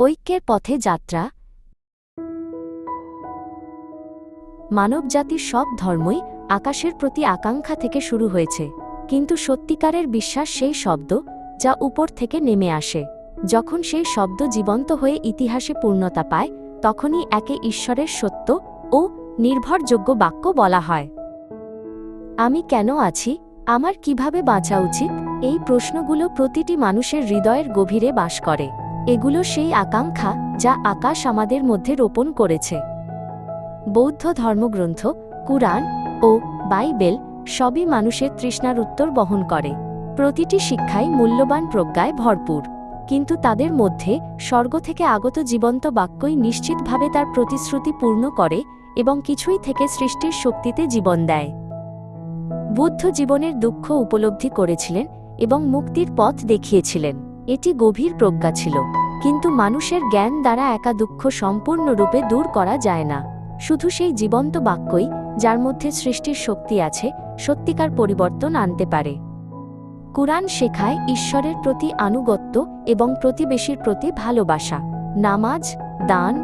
ঐক্যের পথে যাত্রা। মানবজাতির সব ধর্মই আকাশের প্রতি আকাঙ্ক্ষা থেকে শুরু হয়েছে। কিন্তু সত্যিকারের বিশ্বাস সেই শব্দ যা উপর থেকে নেমে আসে। যখন সেই শব্দ জীবন্ত হয়ে ইতিহাসে পূর্ণতা পায়, তখনই একে ঈশ্বরের সত্য ও নির্ভরযোগ্য বাক্য বলা হয়। আমি কেন আছি? আমার কীভাবে বাঁচা উচিত? এই প্রশ্নগুলো প্রতিটি মানুষের হৃদয়ের গভীরে বাস করে। এগুলো সেই আকাঙ্ক্ষা যা আকাশ আমাদের মধ্যে রোপণ করেছে। বৌদ্ধ ধর্মগ্রন্থ, কুরআন ও বাইবেল সবই মানুষের তৃষ্ণার উত্তর বহন করে। প্রতিটি শিক্ষাই মূল্যবান প্রজ্ঞায় ভরপুর। কিন্তু তাদের মধ্যে স্বর্গ থেকে আগত জীবন্ত বাক্যই নিশ্চিতভাবে তার প্রতিশ্রুতি পূর্ণ করে এবং কিছুই থেকে সৃষ্টির শক্তিতে জীবন দেয়। বুদ্ধ জীবনের দুঃখ উপলব্ধি করেছিলেন এবং মুক্তির পথ দেখিয়েছিলেন। এটি গভীর প্রজ্ঞা ছিল। কিন্তু মানুষের জ্ঞান দ্বারা একা দুঃখ সম্পূর্ণরূপে দূর করা যায় না। শুধু সেই জীবন্ত বাক্যই যার মধ্যে সৃষ্টির শক্তি আছে, সত্যিকার পরিবর্তন আনতে পারে। কুরআন শেখায় ঈশ্বরের প্রতি আনুগত্য এবং প্রতিবেশীর প্রতি ভালোবাসা। নামাজ, দান,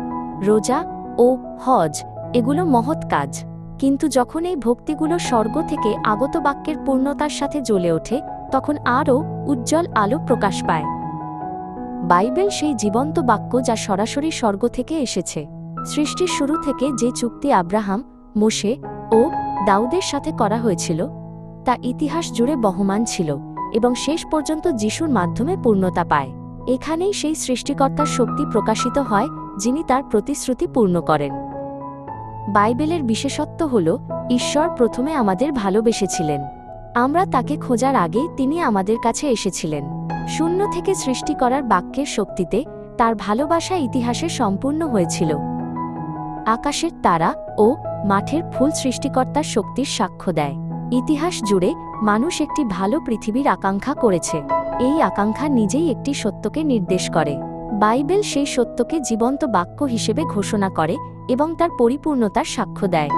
রোজা ও হজ এগুলো মহৎ কাজ। কিন্তু যখন এই ভক্তিগুলো স্বর্গ থেকে আগত বাক্যের পূর্ণতার সাথে জ্বলে ওঠে, তখন আরও উজ্জ্বল আলো প্রকাশ পায়। বাইবেল সেই জীবন্ত বাক্য যা সরাসরি স্বর্গ থেকে এসেছে। সৃষ্টির শুরু থেকে যে চুক্তি আব্রাহাম, মোশে ও দাউদের সাথে করা হয়েছিল, তা ইতিহাস জুড়ে বহমান ছিল এবং শেষ পর্যন্ত যিশুর মাধ্যমে পূর্ণতা পায়। এখানেই সেই সৃষ্টিকর্তার শক্তি প্রকাশিত হয়, যিনি তার প্রতিশ্রুতি পূর্ণ করেন। বাইবেলের বিশেষত্ব হল, ঈশ্বর প্রথমে আমাদের ভালোবেসেছিলেন। আমরা তাকে খোঁজার আগে তিনি আমাদের কাছে এসেছিলেন। শূন্য থেকে সৃষ্টি করার বাক্যের শক্তিতে তার ভালোবাসা ইতিহাসে সম্পূর্ণ হয়েছিল। আকাশের তারা ও মাঠের ফুল সৃষ্টিকর্তার শক্তির সাক্ষ্য দেয়। ইতিহাস জুড়ে মানুষ একটি ভালো পৃথিবীর আকাঙ্ক্ষা করেছে। এই আকাঙ্ক্ষা নিজেই একটি সত্যকে নির্দেশ করে। বাইবেল সেই সত্যকে জীবন্ত বাক্য হিসেবে ঘোষণা করে এবং তার পরিপূর্ণতার সাক্ষ্য দেয়।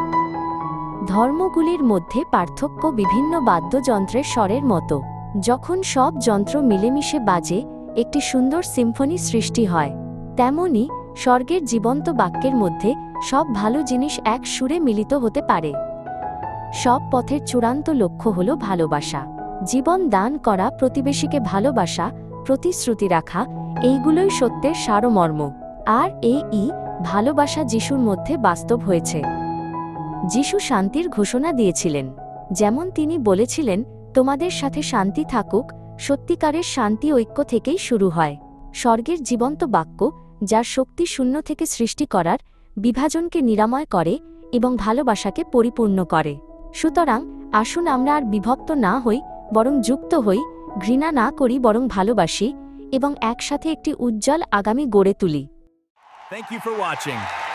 ধর্মগুলির মধ্যে পার্থক্য বিভিন্ন বাদ্যযন্ত্রের স্বরের মতো। যখন সব যন্ত্র মিলেমিশে বাজে, একটি সুন্দর সিম্ফনি সৃষ্টি হয়। তেমনি, স্বর্গের জীবন্ত বাক্যের মধ্যে সব ভালো জিনিস এক সুরে মিলিত হতে পারে। সব পথের চূড়ান্ত লক্ষ্য হল ভালোবাসা। জীবন দান করা, প্রতিবেশীকে ভালোবাসা, প্রতিশ্রুতি রাখা, এইগুলোই সত্যের সারমর্ম। আর এই ভালোবাসা যিশুর মধ্যে বাস্তব হয়েছে। যিশু শান্তির ঘোষণা দিয়েছিলেন। যেমন তিনি বলেছিলেন, তোমাদের সাথে শান্তি থাকুক, সত্যিকারের শান্তি ঐক্য থেকেই শুরু হয়। স্বর্গের জীবন্ত বাক্য, যার শক্তি শূন্য থেকে সৃষ্টি করার, বিভাজনকে নিরাময় করে এবং ভালোবাসাকে পরিপূর্ণ করে। সুতরাং, আসুন আমরা আর বিভক্ত না হই, বরং যুক্ত হই, ঘৃণা না করি, বরং ভালোবাসি এবং একসাথে একটি উজ্জ্বল আগামী গড়ে তুলি। Thank you for watching.